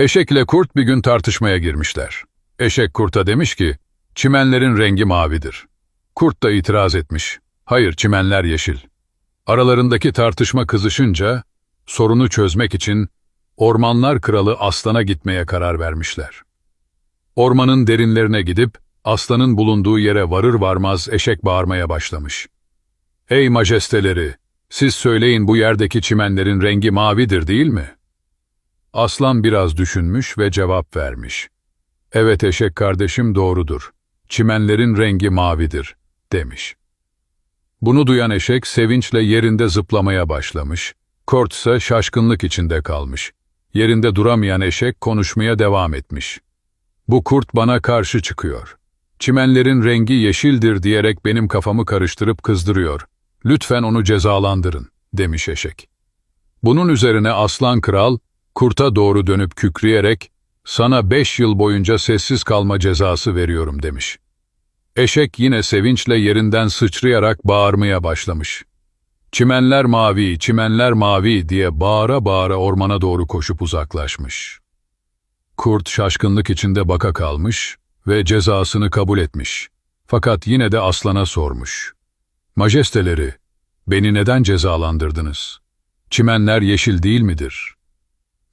Eşekle kurt bir gün tartışmaya girmişler. Eşek kurta demiş ki, çimenlerin rengi mavidir. Kurt da itiraz etmiş. Hayır, çimenler yeşil. Aralarındaki tartışma kızışınca, sorunu çözmek için Ormanlar Kralı Aslan'a gitmeye karar vermişler. Ormanın derinlerine gidip, aslanın bulunduğu yere varır varmaz eşek bağırmaya başlamış. Ey majesteleri, siz söyleyin bu yerdeki çimenlerin rengi mavidir değil mi? Aslan biraz düşünmüş ve cevap vermiş. Evet eşek kardeşim doğrudur. Çimenlerin rengi mavidir, demiş. Bunu duyan eşek sevinçle yerinde zıplamaya başlamış. Kort ise şaşkınlık içinde kalmış. Yerinde duramayan eşek konuşmaya devam etmiş. Bu kurt bana karşı çıkıyor. Çimenlerin rengi yeşildir diyerek benim kafamı karıştırıp kızdırıyor. Lütfen onu cezalandırın, demiş eşek. Bunun üzerine aslan kral, kurta doğru dönüp kükreyerek, sana beş yıl boyunca sessiz kalma cezası veriyorum demiş. Eşek yine sevinçle yerinden sıçrayarak bağırmaya başlamış. Çimenler mavi, çimenler mavi diye bağıra bağıra ormana doğru koşup uzaklaşmış. Kurt şaşkınlık içinde baka kalmış ve cezasını kabul etmiş. Fakat yine de aslana sormuş. Majesteleri, beni neden cezalandırdınız? Çimenler yeşil değil midir?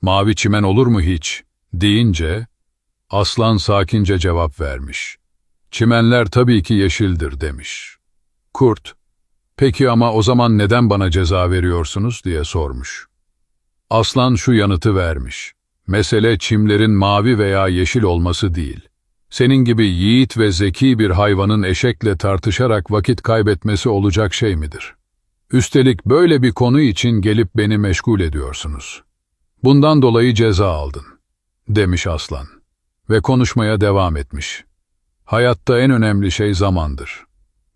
Mavi çimen olur mu hiç? deyince, aslan sakince cevap vermiş. Çimenler tabii ki yeşildir demiş. Kurt, peki ama o zaman neden bana ceza veriyorsunuz diye sormuş. Aslan şu yanıtı vermiş. Mesele çimlerin mavi veya yeşil olması değil. Senin gibi yiğit ve zeki bir hayvanın eşekle tartışarak vakit kaybetmesi olacak şey midir? Üstelik böyle bir konu için gelip beni meşgul ediyorsunuz. Bundan dolayı ceza aldın, demiş aslan. Ve konuşmaya devam etmiş. Hayatta en önemli şey zamandır.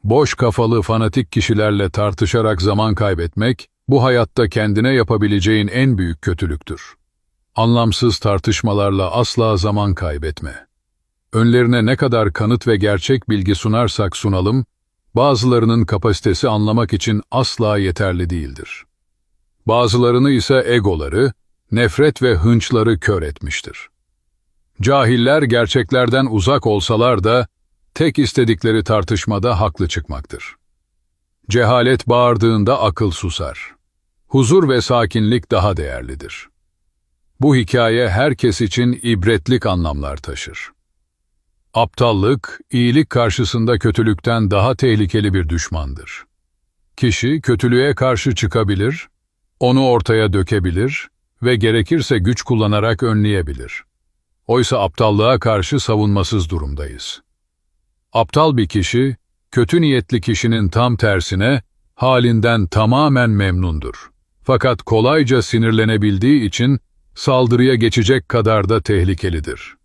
Boş kafalı fanatik kişilerle tartışarak zaman kaybetmek, bu hayatta kendine yapabileceğin en büyük kötülüktür. Anlamsız tartışmalarla asla zaman kaybetme. Önlerine ne kadar kanıt ve gerçek bilgi sunarsak sunalım, bazılarının kapasitesi anlamak için asla yeterli değildir. Bazılarını ise egoları, nefret ve hınçları kör etmiştir. Cahiller gerçeklerden uzak olsalar da, tek istedikleri tartışmada haklı çıkmaktır. Cehalet bağırdığında akıl susar. Huzur ve sakinlik daha değerlidir. Bu hikaye herkes için ibretlik anlamlar taşır. Aptallık, iyilik karşısında kötülükten daha tehlikeli bir düşmandır. Kişi kötülüğe karşı çıkabilir, onu ortaya dökebilir ve gerekirse güç kullanarak önleyebilir. Oysa aptallığa karşı savunmasız durumdayız. Aptal bir kişi, kötü niyetli kişinin tam tersine halinden tamamen memnundur. Fakat kolayca sinirlenebildiği için saldırıya geçecek kadar da tehlikelidir.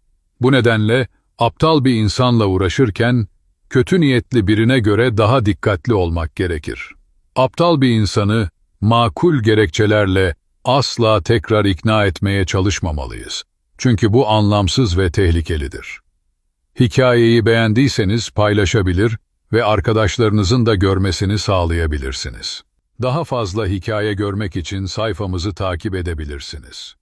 Bu nedenle aptal bir insanla uğraşırken kötü niyetli birine göre daha dikkatli olmak gerekir. Aptal bir insanı makul gerekçelerle asla tekrar ikna etmeye çalışmamalıyız. Çünkü bu anlamsız ve tehlikelidir. Hikayeyi beğendiyseniz paylaşabilir ve arkadaşlarınızın da görmesini sağlayabilirsiniz. Daha fazla hikaye görmek için sayfamızı takip edebilirsiniz.